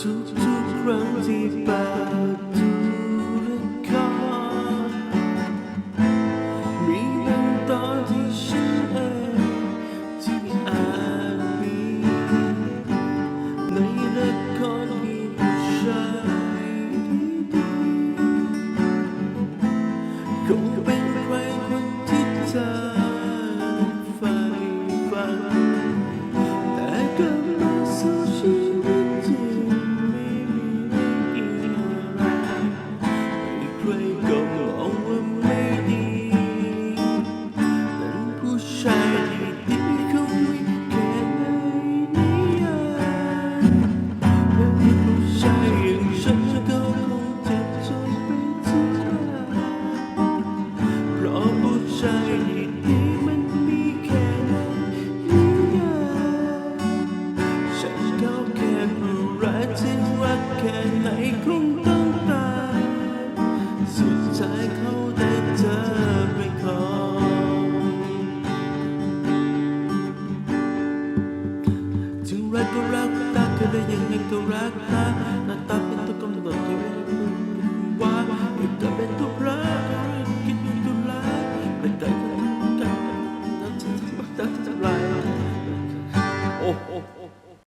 ที่เปิดดูละครมีบางตอนที่ฉันเองที่อาจมีในละครมีผู้ชายดีๆคงเป็นะผู้ชายที่ดีมันมีแค่ในนิยายฉันก็แค่ผู้รักที่รักแค่ไหนคงต้องตายสุดท้ายเขาได้เธอไปครองถึงรักก็รักรักก็ได้ยังไงก็รักไป 오, 오, 오.